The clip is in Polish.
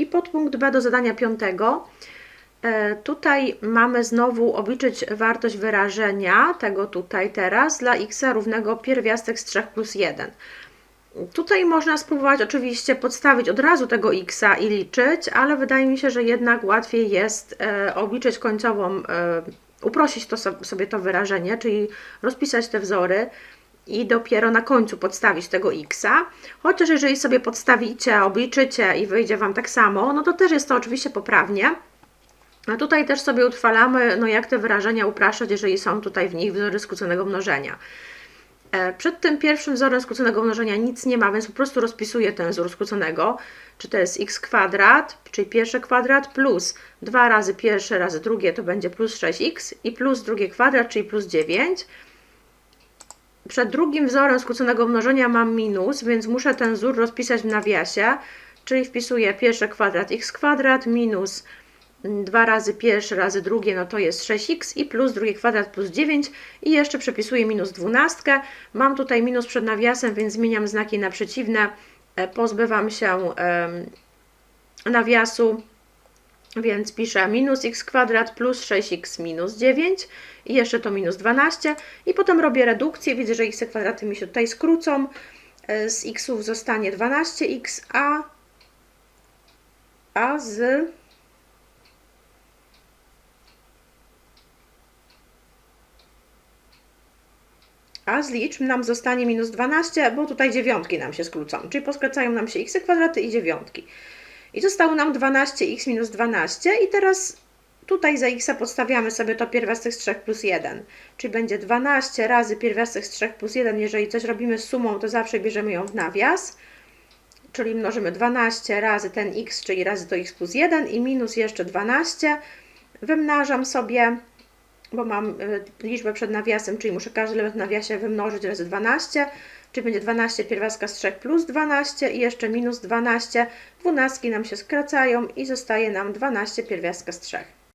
I podpunkt B do zadania piątego. E, Tutaj mamy znowu obliczyć wartość wyrażenia, tego tutaj teraz, dla x równego pierwiastek z 3 plus 1. Tutaj można spróbować oczywiście podstawić od razu tego x i liczyć, ale wydaje mi się, że jednak łatwiej jest e, obliczyć końcową, e, uprościć to so- sobie to wyrażenie, czyli rozpisać te wzory i dopiero na końcu podstawić tego x. Chociaż jeżeli sobie podstawicie, obliczycie i wyjdzie Wam tak samo, no to też jest to oczywiście poprawnie. A tutaj też sobie utrwalamy, no jak te wyrażenia upraszczać, jeżeli są tutaj w nich wzory skróconego mnożenia. E, Przed tym pierwszym wzorem skróconego mnożenia nic nie ma, więc po prostu rozpisuję ten wzór skróconego. Czy to jest x kwadrat, czyli pierwszy kwadrat, plus 2 razy pierwsze razy drugie to będzie plus 6x i plus drugie kwadrat, czyli plus 9. Przed drugim wzorem skróconego mnożenia mam minus, więc muszę ten wzór rozpisać w nawiasie, czyli wpisuję pierwszy kwadrat x kwadrat minus 2 razy pierwsze razy drugie, no to jest 6x i plus drugi kwadrat plus 9 i jeszcze przepisuję minus 12. Mam tutaj minus przed nawiasem, więc zmieniam znaki na przeciwne. E, Pozbywam się nawiasu, więc piszę minus x kwadrat plus 6x minus 9 i jeszcze to minus 12 i potem robię redukcję, widzę, że x kwadraty mi się tutaj skrócą, z xów zostanie 12x, a, a z a z liczb nam zostanie minus 12, bo tutaj dziewiątki nam się skrócą, czyli poskracają nam się x kwadraty i dziewiątki. I zostało nam 12x minus 12 i teraz tutaj za x podstawiamy sobie to pierwiastek z 3 plus 1, czyli będzie 12 razy pierwiastek z 3 plus 1, jeżeli coś robimy z sumą, to zawsze bierzemy ją w nawias, czyli mnożymy 12 razy ten x, czyli razy to x plus 1 i minus jeszcze 12, wymnażam sobie bo mam y, liczbę przed nawiasem, czyli muszę każdy element w nawiasie wymnożyć razy 12, czyli będzie 12 pierwiastka z 3 plus 12 i jeszcze minus 12. Dwunastki nam się skracają i zostaje nam 12 pierwiastka z 3.